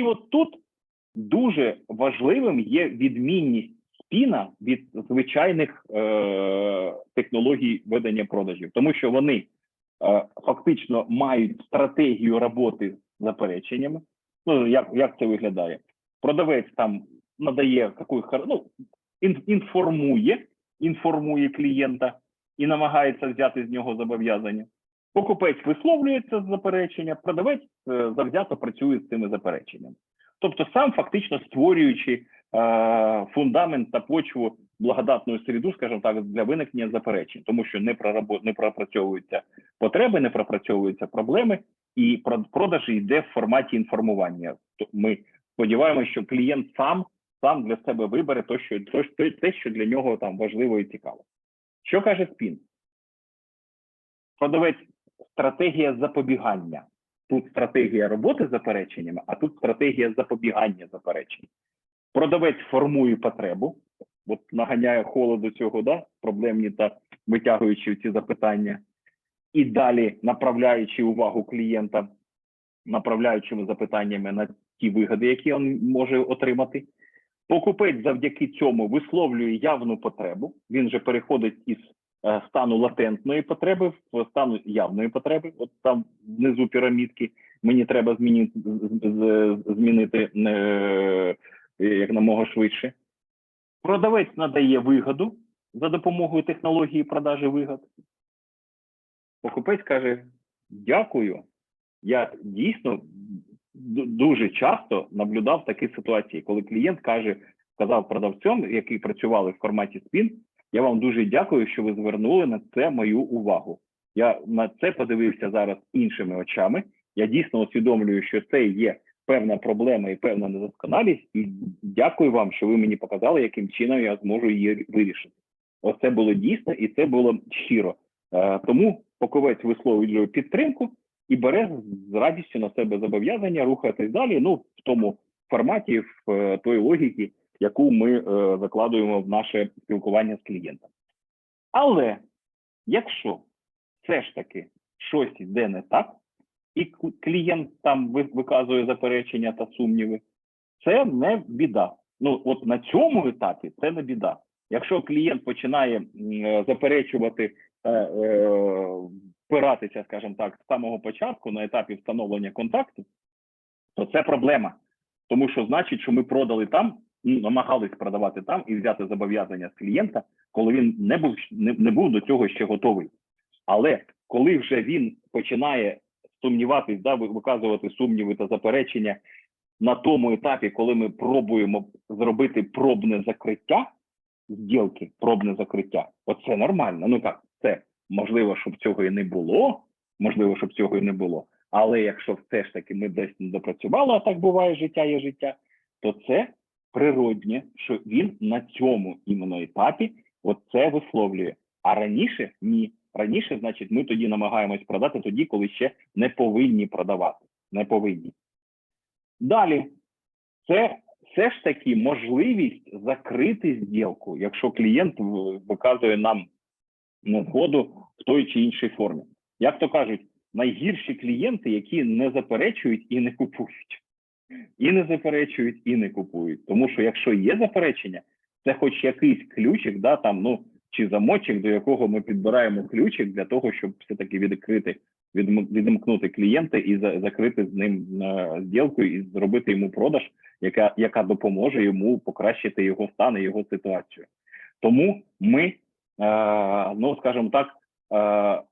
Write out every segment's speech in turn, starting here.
І от тут дуже важливим є відмінність спіна від звичайних е, технологій ведення продажів, тому що вони е, фактично мають стратегію роботи з запереченнями. Ну як, як це виглядає? Продавець там надає яку ну, інформує, інформує клієнта і намагається взяти з нього зобов'язання. Покупець висловлюється з заперечення, продавець е, завзято працює з цими запереченнями. Тобто, сам фактично створюючи е, фундамент та почву благодатної середу, скажімо так, для виникнення заперечень, тому що не прорабо- не пропрацьовуються потреби, не пропрацьовуються проблеми, і про- продаж йде в форматі інформування. Ми сподіваємося, що клієнт сам сам для себе вибере те, що те, що для нього там важливо і цікаво. Що каже СПІН? Продавець стратегія запобігання. Тут стратегія роботи з запереченнями, а тут стратегія запобігання заперечень. Продавець формує потребу, от наганяє холоду цього, да, проблемні та витягуючи ці запитання, і далі направляючи увагу клієнта, направляючими запитаннями на ті вигоди, які він може отримати. Покупець завдяки цьому висловлює явну потребу. Він же переходить із стану латентної потреби в стану явної потреби. От там внизу пірамідки мені треба змінити, змінити е, як намога швидше. Продавець надає вигоду за допомогою технології продажі вигод. Покупець каже: Дякую. Я дійсно дуже часто наблюдав такі ситуації, коли клієнт каже, сказав продавцям, які працювали в форматі спін, я вам дуже дякую, що ви звернули на це мою увагу. Я на це подивився зараз іншими очами. Я дійсно усвідомлюю, що це є певна проблема і певна недосконалість. І дякую вам, що ви мені показали, яким чином я зможу її вирішити. Оце було дійсно і це було щиро. Е, тому поковець висловлює підтримку і бере з радістю на себе зобов'язання рухатись далі. Ну в тому форматі, в е, той логіці, яку ми е, закладуємо в наше спілкування з клієнтом. Але якщо все ж таки щось йде не так, і клієнт там виказує заперечення та сумніви, це не біда. Ну от на цьому етапі це не біда. Якщо клієнт починає е, заперечувати, е, е, впиратися, скажімо так, з самого початку на етапі встановлення контакту, то це проблема. Тому що значить, що ми продали там, намагались продавати там і взяти зобов'язання з клієнта, коли він не був не, не був до цього ще готовий. Але коли вже він починає сумніватись, да, виказувати сумніви та заперечення на тому етапі, коли ми пробуємо зробити пробне закриття зділки, пробне закриття, оце нормально. Ну так, це можливо, щоб цього і не було, можливо, щоб цього і не було. Але якщо все ж таки ми десь не допрацювали, а так буває, життя є життя, то це природнє, що він на цьому іменно етапі оце висловлює. А раніше ні. Раніше, значить, ми тоді намагаємось продати тоді, коли ще не повинні продавати. Не повинні. Далі, це все ж таки можливість закрити зділку, якщо клієнт виказує нам незгоду в той чи іншій формі. Як то кажуть, найгірші клієнти, які не заперечують і не купують. І не заперечують, і не купують. Тому що якщо є заперечення, це хоч якийсь ключик, да, там, ну, чи замочок, до якого ми підбираємо ключик для того, щоб все-таки відкрити, відм- відімкнути клієнта і за- закрити з ним е, зділку і зробити йому продаж, яка, яка допоможе йому покращити його стан і його ситуацію. Тому ми, е, ну скажімо так, е,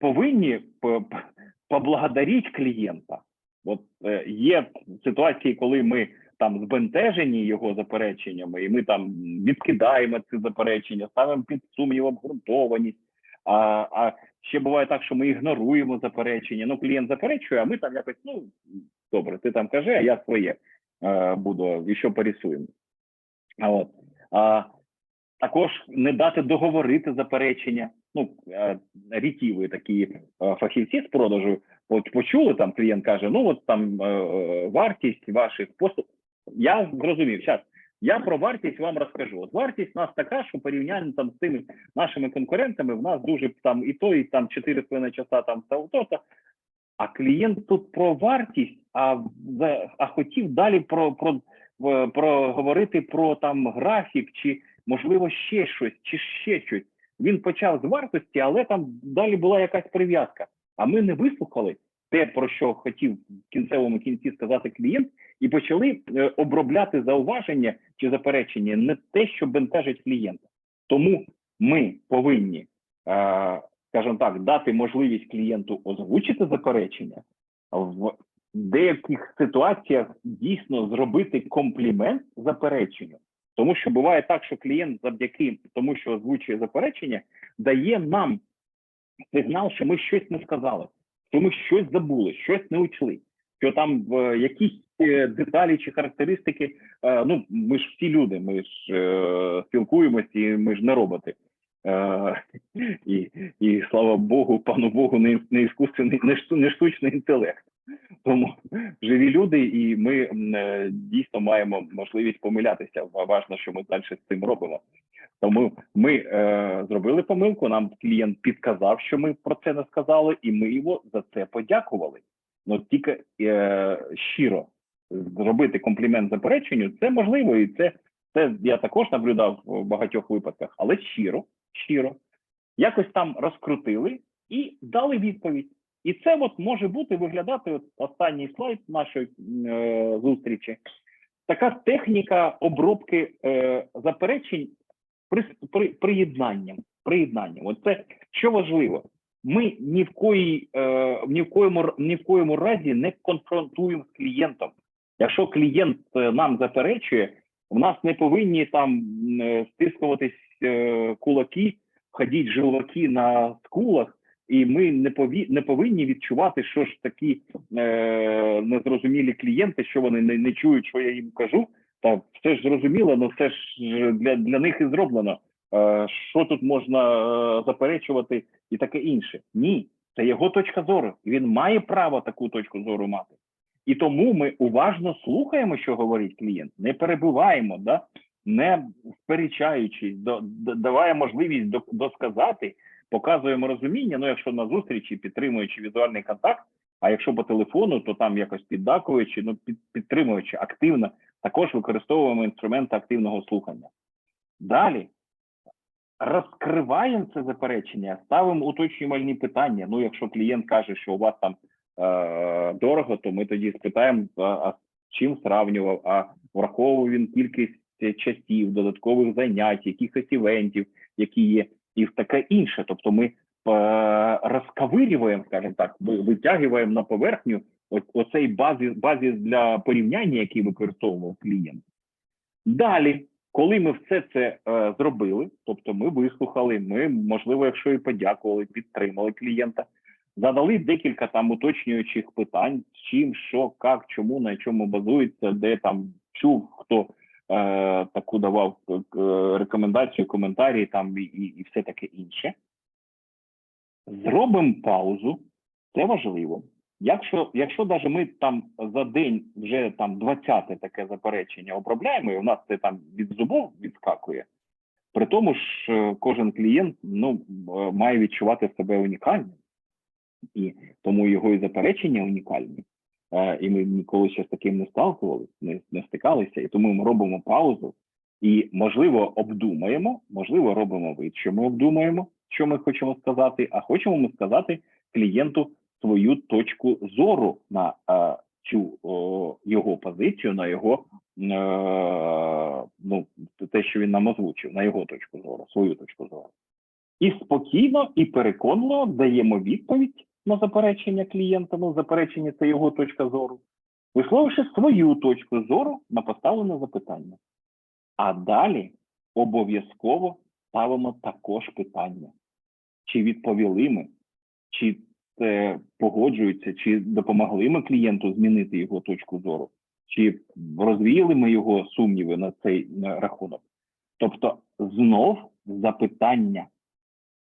повинні п- п- поблагодарити клієнта. От е, є ситуації, коли ми там збентежені його запереченнями, і ми там відкидаємо ці заперечення, ставимо під сумнів обґрунтованість. А, а ще буває так, що ми ігноруємо заперечення. Ну, клієнт заперечує, а ми там якось, ну добре, ти там кажи, а я своє е, буду і що порисуємо. А от а, також не дати договорити заперечення. Ну е, рітіви такі е, фахівці з продажу от почули там. Клієнт каже: ну от там е, вартість ваших послуг. Я зрозумів. Зараз я про вартість вам розкажу. От вартість у нас така, що порівняння там з тими нашими конкурентами, в нас дуже там і то, і там 4,5 часа там та то, то А клієнт тут про вартість, а, а хотів далі про, про, в- про говорити про там графік, чи можливо ще щось, чи ще щось. Він почав з вартості, але там далі була якась прив'язка. А ми не вислухали те, про що хотів в кінцевому кінці сказати клієнт, і почали е, обробляти зауваження чи заперечення не те, що бентежить клієнта. Тому ми повинні, е, скажімо так, дати можливість клієнту озвучити заперечення, в деяких ситуаціях дійсно зробити комплімент запереченню. Тому що буває так, що клієнт завдяки тому, що озвучує заперечення, дає нам сигнал, що ми щось не сказали, що ми щось забули, щось не учли, що там е, якісь е, деталі чи характеристики. е, ну ми ж всі люди, ми ж спілкуємося, і ми ж не роботи. І, і слава Богу, пану Богу, не, не іскусственний, не, шту- штучний інтелект. Тому живі люди, і ми дійсно маємо можливість помилятися. Важно, що ми далі з цим робимо. Тому ми е, зробили помилку. Нам клієнт підказав, що ми про це не сказали, і ми його за це подякували. Ну тільки е, щиро зробити комплімент запереченню, це можливо, і це, це я також наблюдав в багатьох випадках, але щиро, щиро, якось там розкрутили і дали відповідь. І це от може бути виглядати от останній слайд нашої е, зустрічі. Така техніка обробки е, заперечень при, при, приєднанням. Приєднанням. Оце що важливо. Ми ні в кої, е, ні в коєму ні в коєму разі не конфронтуємо з клієнтом. Якщо клієнт е, нам заперечує, в нас не повинні там е, стискуватись е, кулаки, ходіть жилваки на скулах, і ми не пові, не повинні відчувати, що ж такі е, незрозумілі клієнти, що вони не, не чують, що я їм кажу. Та все ж зрозуміло, але все ж для, для них і зроблено. Е, що тут можна е, заперечувати і таке інше? Ні, це його точка зору. Він має право таку точку зору мати. І тому ми уважно слухаємо, що говорить клієнт, не перебуваємо, да? не сперечаючись, до, даває можливість до, досказати, показуємо розуміння. Ну, якщо на зустрічі підтримуючи візуальний контакт, а якщо по телефону, то там якось піддакуючи, ну під, підтримуючи активно, також використовуємо інструменти активного слухання. Далі розкриваємо це заперечення, ставимо уточнювальні питання. Ну, якщо клієнт каже, що у вас там е, дорого, то ми тоді спитаємо, а, з чим сравнював, а враховував він кількість е, часів, додаткових занять, якихось івентів, які є, і таке інше. Тобто ми е, розковирюємо, скажімо так, витягуємо на поверхню оцей базис, базис для порівняння, який використовував клієнт. Далі, коли ми все це е, зробили, тобто ми вислухали, ми, можливо, якщо і подякували, підтримали клієнта, задали декілька там уточнюючих питань, чим, що, як, чому, на чому базується, де там чув, хто е, таку давав е, рекомендацію, коментарі там і, і все таке інше. Зробимо паузу, це важливо. Якщо, якщо навіть ми там за день вже там 20 таке заперечення обробляємо, і у нас це там від зубов відскакує, при тому ж е, кожен клієнт ну, е, має відчувати себе унікальним, і тому його і заперечення унікальні. Е, І ми ніколи ще з таким не сталкувалися, не, не стикалися, і тому ми робимо паузу і, можливо, обдумаємо, можливо, робимо вид, що ми обдумаємо, що ми хочемо сказати, а хочемо ми сказати клієнту свою точку зору на е, цю о, його позицію, на його е, ну те, що він нам озвучив, на його точку зору, свою точку зору. І спокійно і переконливо даємо відповідь на заперечення клієнта. Ну, заперечення це його точка зору, висловивши свою точку зору на поставлене запитання. А далі обов'язково ставимо також питання: чи відповіли ми, чи погоджуються, чи допомогли ми клієнту змінити його точку зору, чи розвіяли ми його сумніви на цей рахунок. Тобто, знов запитання.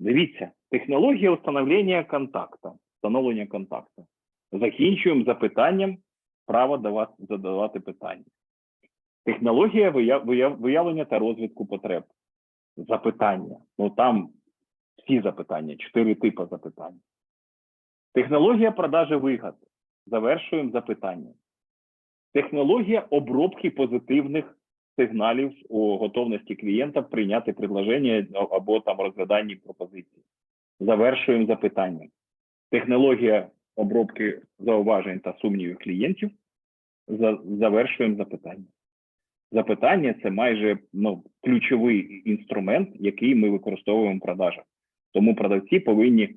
Дивіться, технологія встановлення контакту, встановлення контакту. Закінчуємо запитанням право давати, задавати питання. Технологія вияв, вияв, виявлення та розвитку потреб. Запитання. Ну там всі запитання, чотири типи запитань. Технологія продажі вигад. Завершуємо запитання. Технологія обробки позитивних сигналів у готовності клієнта прийняти предложення або там розглядання пропозиції. Завершуємо запитання. Технологія обробки зауважень та сумнівів клієнтів. Завершуємо запитання. Запитання це майже ну, ключовий інструмент, який ми використовуємо в продажах. Тому продавці повинні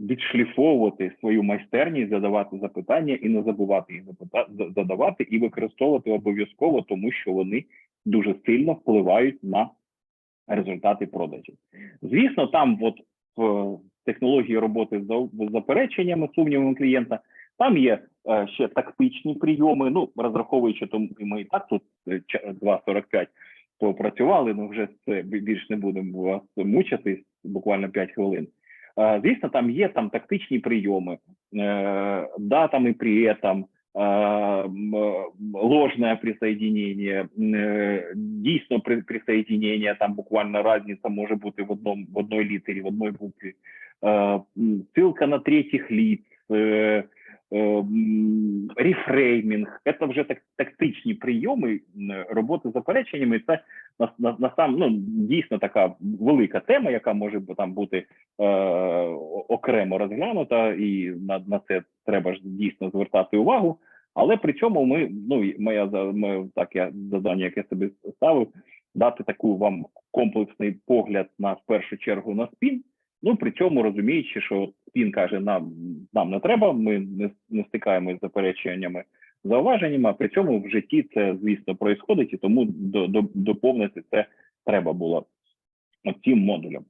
відшліфовувати свою майстерність, задавати запитання і не забувати їх задавати і використовувати обов'язково, тому що вони дуже сильно впливають на результати продажів. Звісно, там, от в технології роботи з запереченнями, сумнівами клієнта, там є е, ще тактичні прийоми. Ну розраховуючи, то ми і так тут е, 2.45 попрацювали, ну вже це більш не будемо вас мучити, буквально 5 хвилин. Е, Звісно, там є там тактичні прийоми, датами да, там і при этом е, ложное присоединение, е, дійсно присоединение, там буквально разниця може бути в одному в одной літері, в одній букві, е, ссылка на третіх е, е, м, рефреймінг, це вже так, тактичні прийоми роботи з запереченнями. Це на, на, на сам ну дійсно така велика тема, яка може там бути е, окремо розглянута, і на, на це треба ж дійсно звертати увагу. Але при цьому ми, ну моя моє так я завдання, яке собі ставив, дати таку вам комплексний погляд на в першу чергу на спін. Ну при цьому розуміючи, що спін каже, нам нам не треба, ми не, не стикаємося з запереченнями, зауваженнями. А при цьому в житті це звісно проїсходить, і тому до, до, доповнити це треба було цим модулем.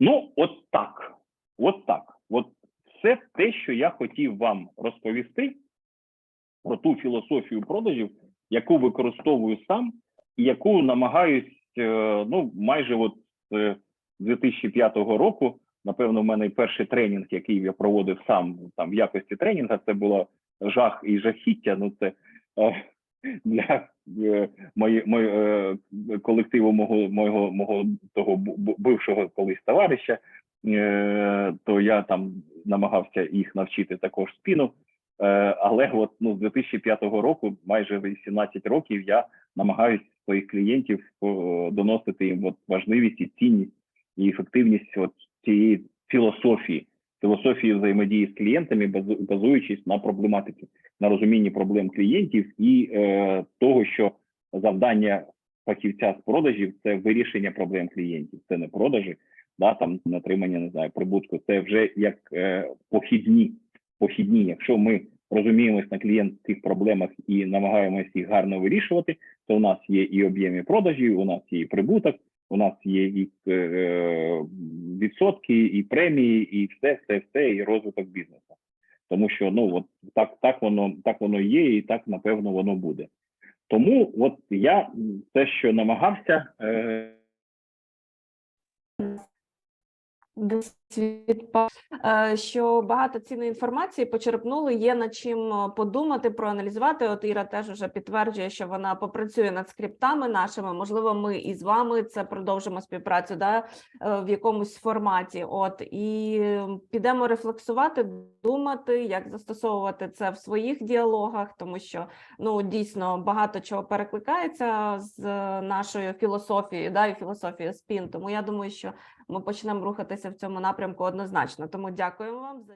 Ну, от так. От так. От все те, що я хотів вам розповісти про ту філософію продажів, яку використовую сам, і яку намагаюсь, е, ну, майже от з 2005 року. Напевно, в мене перший тренінг, який я проводив сам там в якості тренінга, це було жах і жахіття. Ну, це е, для е, мої, мої, е, колективу мого, мого, мого того бившого колись товариша, е, то я там намагався їх навчити також спіну. Е, але от ну, з 2005 року, майже 18 років, я намагаюся своїх клієнтів е, доносити їм от важливість і цінність і ефективність от цієї філософії, філософії взаємодії з клієнтами, базу- базуючись на проблематиці, на розумінні проблем клієнтів і е, того, що завдання фахівця з продажів це вирішення проблем клієнтів, це не продажі, да там не отримання не знаю прибутку. Це вже як е, похідні. Похідні, якщо ми розуміємось на клієнтських проблемах і намагаємось їх гарно вирішувати, то у нас є і об'єми продажів, у нас є і прибуток, у нас є і е, відсотки, і премії, і все, все, все, і розвиток бізнесу. Тому що ну от так, так воно так воно є, і так напевно воно буде. Тому от я те, що намагався. Е, що багато цінної інформації почерпнули, є над чим е, подумати, проаналізувати. От Іра теж вже підтверджує, що вона попрацює над скриптами нашими. Можливо, ми і з вами це продовжимо співпрацю да, е, в якомусь форматі. От і підемо рефлексувати, думати, як застосовувати це в своїх діалогах, тому що ну дійсно багато чого перекликається з е, нашою філософією, да, і філософією спін. Тому я думаю, що ми почнемо рухатися в цьому напрямку однозначно. Тому дякуємо вам за.